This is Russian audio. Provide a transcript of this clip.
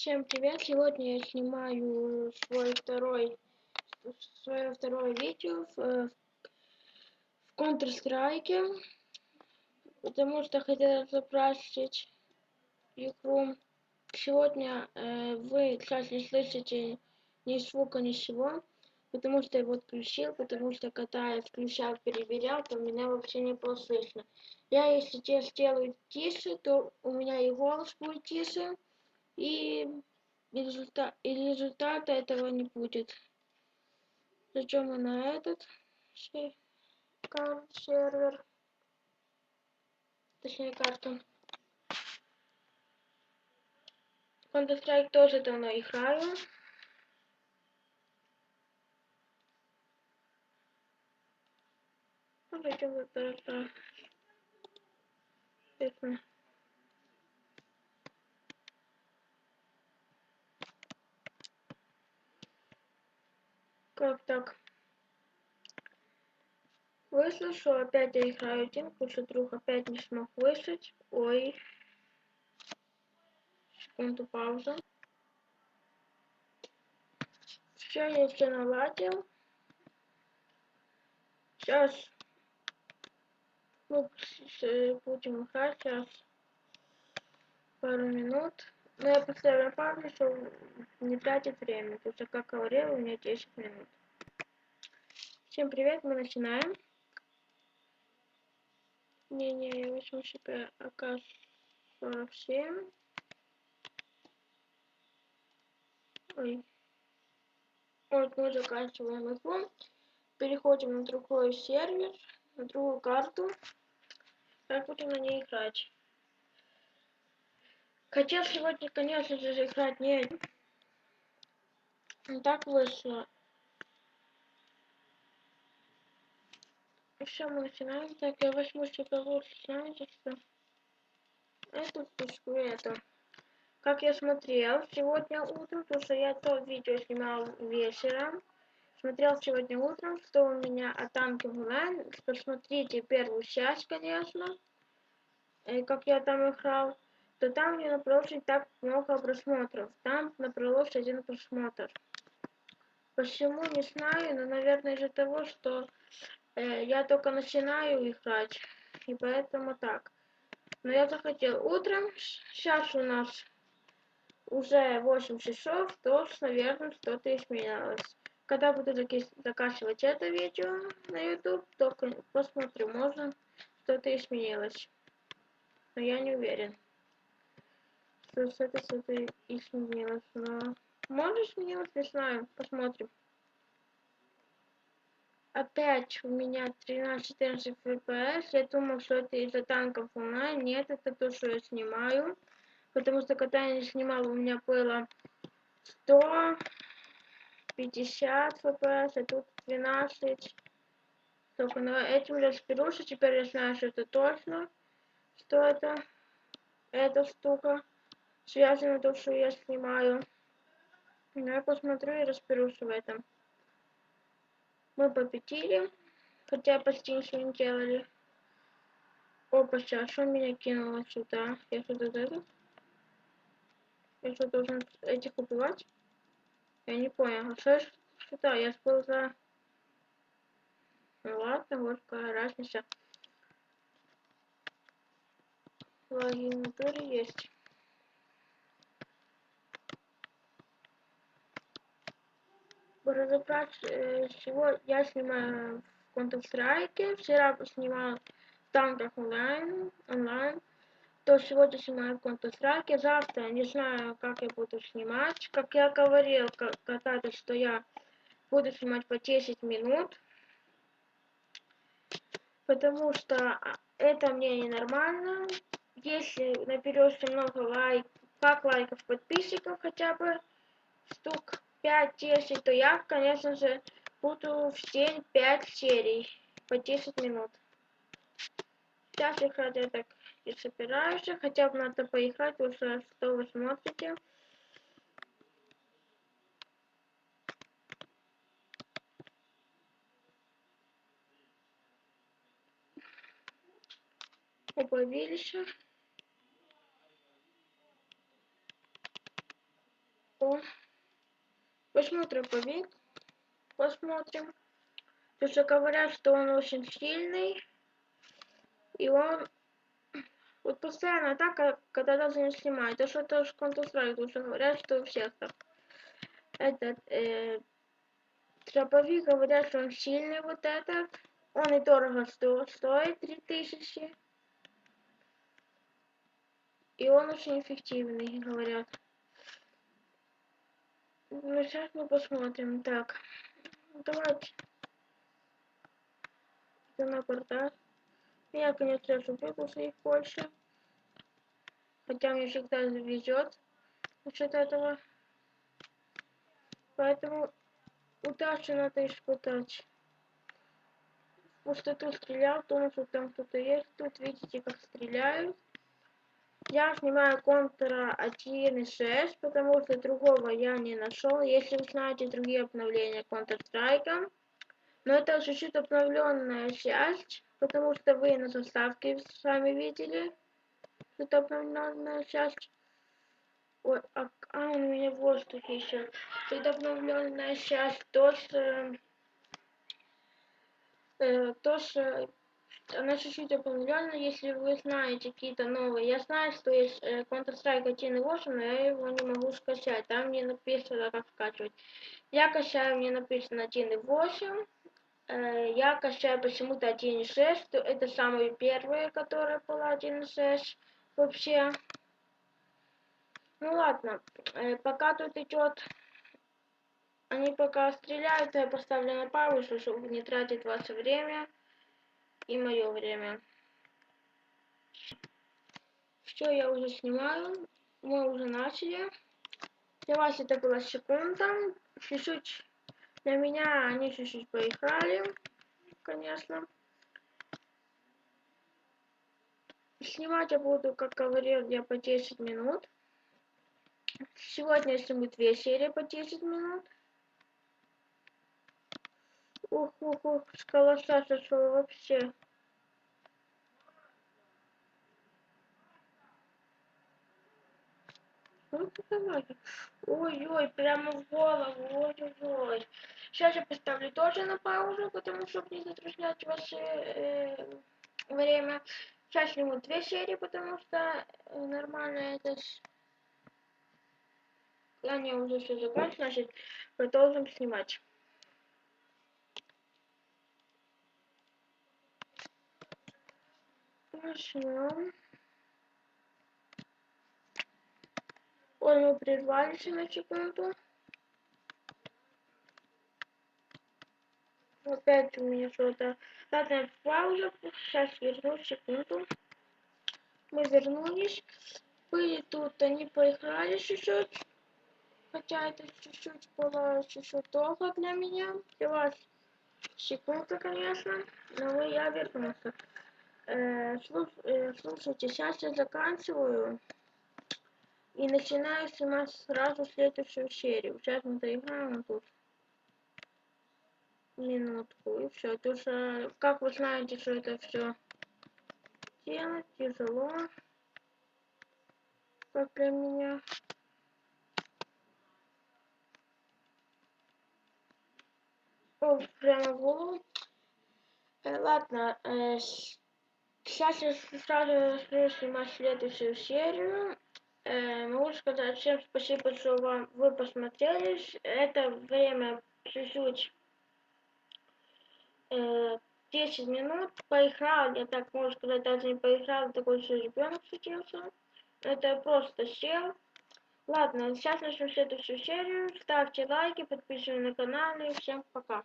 Всем привет! Сегодня я снимаю свой второй, свое второе видео в, в Counter-Strike, потому что хотела запросить игру. Сегодня э, вы, сейчас не слышите ни звука, ничего, потому что я его отключил, потому что когда я включал, переверял, то меня вообще не было слышно. Я, если те сделаю тише, то у меня и голос будет тише, и, и результата этого не будет. Зачем мы на этот сервер? Точнее карту. Counter-Strike тоже давно играю. Зачем это? Как так? Вышло, опять я играю один, что друг опять не смог вышить. Ой. Секунду пауза. Все, я все наладил. Сейчас мы будем играть сейчас пару минут. Но я поставлю пару, чтобы не тратить время. Потому что, как говорил, у меня 10 минут. Всем привет, мы начинаем. Не-не, я возьму себе АК-47. Ой. Вот мы заканчиваем игру. Переходим на другой сервер, на другую карту. Так будем на ней играть. Хотел сегодня, конечно же, играть не так вышло. Все, мы начинаем. Так, я возьму себе лучше, что? Эту пушку, эту. Как я смотрел сегодня утром, потому что я то видео снимал вечером. Смотрел сегодня утром, что у меня о танке онлайн. Посмотрите первую часть, конечно. И как я там играл то там не набралось так много просмотров. Там набралось один просмотр. Почему, не знаю, но, наверное, из-за того, что э, я только начинаю играть. И поэтому так. Но я захотел утром. Сейчас у нас уже 8 часов, то, наверное, что-то изменилось. Когда буду заканчивать это видео на YouTube, только посмотрим, можно что-то изменилось. Но я не уверен что с этой, с этой изменилось, но... Может изменилось, не знаю, посмотрим. Опять у меня 13-14 FPS. Я думал, что это из-за танков онлайн. Нет, это то, что я снимаю. Потому что когда я не снимал, у меня было 150 FPS, а тут 12. Только но этим разберусь, теперь я знаю, что это точно. Что это? Эта штука связано то, что я снимаю. Но ну, я посмотрю и разберусь в этом. Мы победили, хотя почти ничего не делали. Опа, сейчас что меня кинуло сюда? Я что-то это? Я что, должен этих убивать? Я не понял. А что сюда? Я спал за... Ну ладно, вот какая разница. Лаги в есть. Разобрать, чего э, я снимаю в Counter-Strike. Вчера снимал в танках онлайн, онлайн. То сегодня снимаю в Counter-Strike. Завтра не знаю, как я буду снимать. Как я говорил когда-то, что я буду снимать по 10 минут. Потому что а, это мне ненормально. Если наберется много лайков, как лайков, подписчиков хотя бы, штук 5-10, то я, конечно же, буду в день 5 серий по 10 минут. Сейчас их я так и собираюсь, хотя бы надо поиграть, уже что вы смотрите. Убавились. что посмотрим побег. Посмотрим. Потому что говорят, что он очень сильный. И он вот постоянно так, когда даже не снимает. Это что-то в Counter-Strike, потому что говорят, что у всех так. Этот, э, Троповик говорят, что он сильный вот этот. Он и дорого сто, стоит 3000. И он очень эффективный, говорят. Ну, сейчас мы посмотрим. Так, давайте. Это на портал. Я, конечно, же, выпуск их больше. Хотя мне всегда везет насчет этого. Поэтому удачу надо испытать. В пустоту стрелял, думал, что там кто-то есть. Тут видите, как стреляют. Я снимаю контура 1.6, потому что другого я не нашел. Если вы знаете другие обновления Counter-Strike, но это чуть-чуть обновленная часть, потому что вы на заставке сами видели, что это обновленная часть. Ой, а, а у меня в воздухе еще. Это обновленная часть, тоже, э, тоже она чуть-чуть обновлена, если вы знаете какие-то новые. Я знаю, что есть э, Counter-Strike 1.8, но я его не могу скачать. Там не написано, как скачивать. Я качаю, мне написано 1.8. Э, я качаю почему-то 1.6. Это самые первые, которые была 1.6 вообще. Ну ладно, э, пока тут идет... Они пока стреляют, я поставлю на паузу, чтобы не тратить ваше время и мое время. Все, я уже снимаю. Мы уже начали. Для вас это была секунда. Чуть-чуть для меня они чуть-чуть поиграли, конечно. Снимать я буду, как говорил, я по 10 минут. Сегодня я сниму две серии по 10 минут. Ух, ух, ух, с колоса сошел вообще. Ой-ой, прямо в голову, ой-ой-ой. Сейчас я поставлю тоже на паузу, потому что не затруднять ваше э, время. Сейчас сниму две серии, потому что э, нормально это... Они уже все закончили, значит, продолжим снимать. Начнем. Ой, мы прервались на секунду. Опять у меня что-то... Ладно, пауза. Сейчас вернусь, секунду. Мы вернулись. Были тут, они поиграли чуть-чуть. Хотя это чуть-чуть было чуть-чуть долго для меня. Для вас секунда, конечно. Но я вернулся. Э, э, слушайте, сейчас я заканчиваю. И начинаю снимать сразу следующую серию. Сейчас мы доиграем тут минутку и все. Потому что, как вы знаете, что это все делать тяжело. Как для меня. О, прямо голову. Э, ладно, э, сейчас я сразу снимать следующую серию. Э, могу сказать всем спасибо, что вам вы посмотрели. Это время чуть-чуть э, 10 минут. Поиграл, я так можно сказать, даже не поиграл, такой же ребенок случился. Это просто сел. Ладно, сейчас начнем следующую серию. Ставьте лайки, подписывайтесь на канал и всем пока.